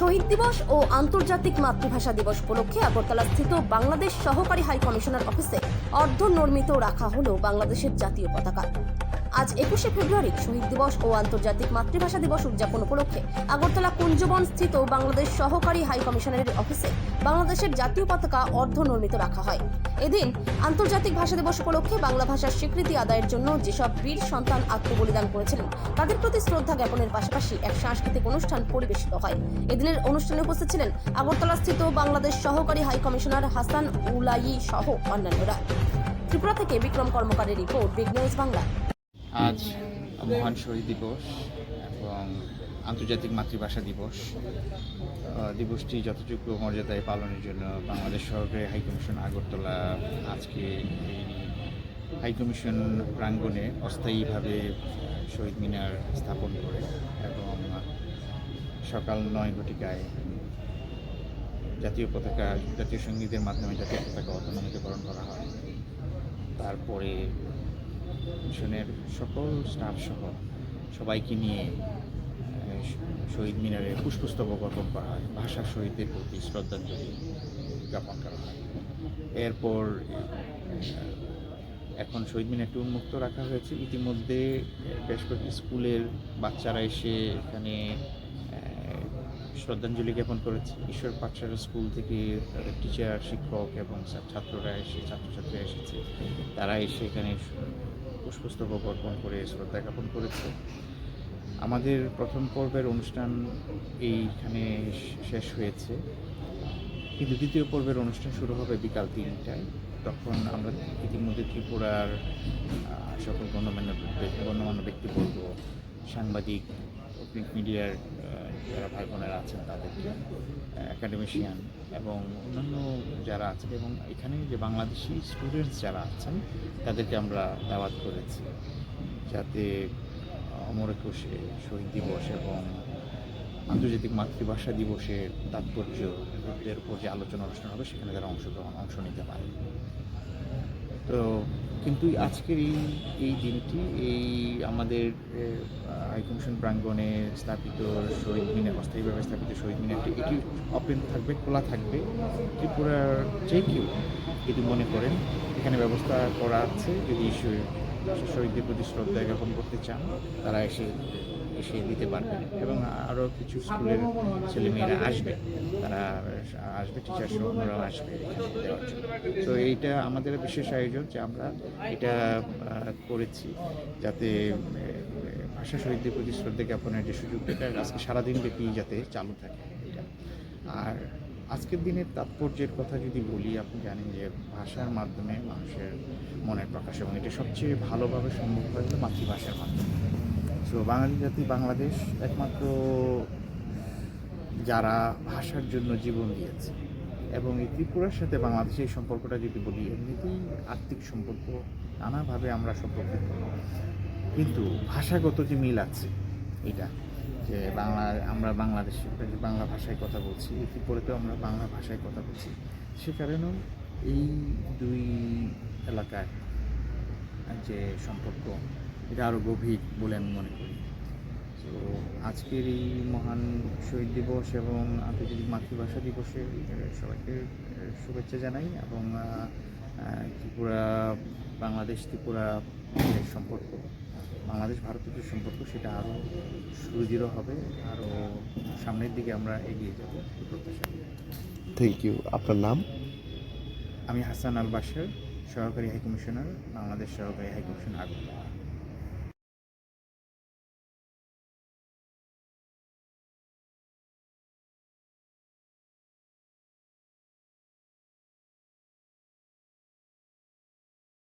শহীদ দিবস ও আন্তর্জাতিক মাতৃভাষা দিবস উপলক্ষে আগরতলা স্থিত বাংলাদেশ সহকারী হাই কমিশনার অফিসে অর্ধনির্মিত রাখা হলো বাংলাদেশের জাতীয় পতাকা। আজ একুশে ফেব্রুয়ারি শহীদ দিবস ও আন্তর্জাতিক মাতৃভাষা দিবস উদযাপন উপলক্ষে আগরতলা কুঞ্জবন স্থিত বাংলাদেশ সহকারী হাই কমিশনারের অফিসে বাংলাদেশের জাতীয় পতাকা অর্ধনির্মিত রাখা হয়। এদিন আন্তর্জাতিক ভাষা দিবস উপলক্ষে বাংলা ভাষার স্বীকৃতি আদায়ের জন্য যেসব বীর সন্তান আত্মবলিদান করেছিলেন, তাদের প্রতি শ্রদ্ধা জ্ঞাপনের পাশাপাশি এক সাংস্কৃতিক অনুষ্ঠান পরিবেশিত হয়। এদিনের অনুষ্ঠানে উপস্থিত ছিলেন আগরতলা স্থিত বাংলাদেশ সহকারী হাই কমিশনার হাসান উলাইি সহ অন্যান্যরা। ত্রিপুরা থেকে বিক্রম কর্মকারের রিপোর্ট, বিগ নিউজ বাংলা। আজ মহান শহীদ দিবস এবং আন্তর্জাতিক মাতৃভাষা দিবস। দিবসটি যথাযোগ্য মর্যাদায় পালনের জন্য বাংলাদেশ সরকারি হাইকমিশন আগরতলা আজকে এই হাইকমিশন প্রাঙ্গণে অস্থায়ীভাবে শহীদ মিনার স্থাপন করে। সকাল নয় ঘটিকায় জাতীয় পতাকা, জাতীয় সঙ্গীতের মাধ্যমে জাতীয় পতাকা অটোনমিতকরণ করা হয়। তারপরে মিশনের সকল স্টাফ সহ সবাইকে নিয়ে শহীদ মিনারে পুষ্পস্তবক অর্পণ করা হয়। ভাষা শহীদদের প্রতি শ্রদ্ধাঞ্জলি জ্ঞাপন করা হয়। এরপর এখন শহীদ মিনার মিনারটি উন্মুক্ত রাখা হয়েছে। ইতিমধ্যে বেশ কয়েকটি স্কুলের বাচ্চারা এসে এখানে শ্রদ্ধাঞ্জলি জ্ঞাপন করেছি। ঈশ্বর পাঠশালা স্কুল থেকে টিচার শিক্ষক এবং ছাত্ররা এসে, ছাত্রছাত্রীরা এসেছে। তারা এসে এখানে পুষ্পস্তবক অর্পণ করে শ্রদ্ধা জ্ঞাপন করেছে। আমাদের প্রথম পর্বের অনুষ্ঠান এইখানে শেষ হয়েছে। কিন্তু দ্বিতীয় পর্বের অনুষ্ঠান শুরু হবে বিকাল তিনটায়। তখন আমরা ইতিমধ্যে ত্রিপুরার সকল গণ্যমান্য গণ্যমান্য ব্যক্তিবর্গ সাংবাদিক প্রিন্ট মিডিয়ার যারা ভাই বোনেরা আছেন তাদেরকে অ্যাকাডেমিশিয়ান এবং অন্যান্য যারা আছেন এবং এখানে যে বাংলাদেশি স্টুডেন্টস যারা আছেন, তাদেরকে আমরা দাওয়াত করেছি। যাতে অমর একুশে শহীদ দিবস এবং আন্তর্জাতিক মাতৃভাষা দিবসের তাৎপর্য এর উপর যে আলোচনা অনুষ্ঠান হবে, সেখানে তারা অংশগ্রহণ, অংশ নিতে পারে। তো কিন্তু আজকের এই এই দিনটি, এই আমাদের হাইকমিশন প্রাঙ্গণে স্থাপিত শহীদ মিনার, অস্থায়ীভাবে স্থাপিত শহীদ মিনারটি, এটি ওপেন থাকবে, খোলা থাকবে। ত্রিপুরার যে কেউ যদি মনে করেন, এখানে ব্যবস্থা করা আছে। যদি শহীদ- শহীদদের প্রতি শ্রদ্ধা জ্ঞাপন করতে চান, তারা এসে এসে দিতে পারবেন এবং আরও কিছু স্কুলের ছেলেমেয়েরা আসবে। তারা আসবে টিচার সহ আসবে তো এইটা আমাদের বিশেষ আয়োজন যে আমরা এটা করেছি যাতে ভাষা শহীদদের প্রতি শ্রদ্ধা জ্ঞাপনের যে সুযোগ এটা আজকে সারাদিন ব্যাপী যাতে চালু থাকে এটা। আর আজকের দিনের তাৎপর্যের কথা যদি বলি, আপনি জানেন যে ভাষার মাধ্যমে মানুষের মনের প্রকাশ এবং এটা সবচেয়ে ভালোভাবে সম্ভব হয় মাতৃভাষার মাধ্যমে। সো বাঙালি জাতি বাংলাদেশ একমাত্র যারা ভাষার জন্য জীবন দিয়েছে। এবং এই ত্রিপুরার সাথে বাংলাদেশের সম্পর্কটা যদি বলি, এমনিতেই আর্থিক সম্পর্ক, নানাভাবে আমরা সম্পর্কিত। কিন্তু ভাষাগত যে মিল আছে, এটা যে বাংলা, আমরা বাংলাদেশে, বাংলা ভাষায় কথা বলছি, ত্রিপুরাতেও আমরা বাংলা ভাষায় কথা বলছি, সে কারণেও এই দুই এলাকায় যে সম্পর্ক এটা আরও গভীর বলে আমি মনে করি। তো আজকের এই মহান শহীদ দিবস এবং আন্তর্জাতিক মাতৃভাষা দিবসে সবাইকে শুভেচ্ছা জানাই এবং ত্রিপুরা বাংলাদেশ ত্রিপুরা সম্পর্ক বাংলাদেশ ভারতের যে সম্পর্ক সেটা আরও সুদৃঢ় হবে আরও সামনের দিকে আমরা এগিয়ে যাব প্রত্যাশা থ্যাংক ইউ আপনার নাম? আমি হাসান আল বাসার সহকারী হাইকমিশনার বাংলাদেশ সহকারী হাইকমিশনার আগরতলা।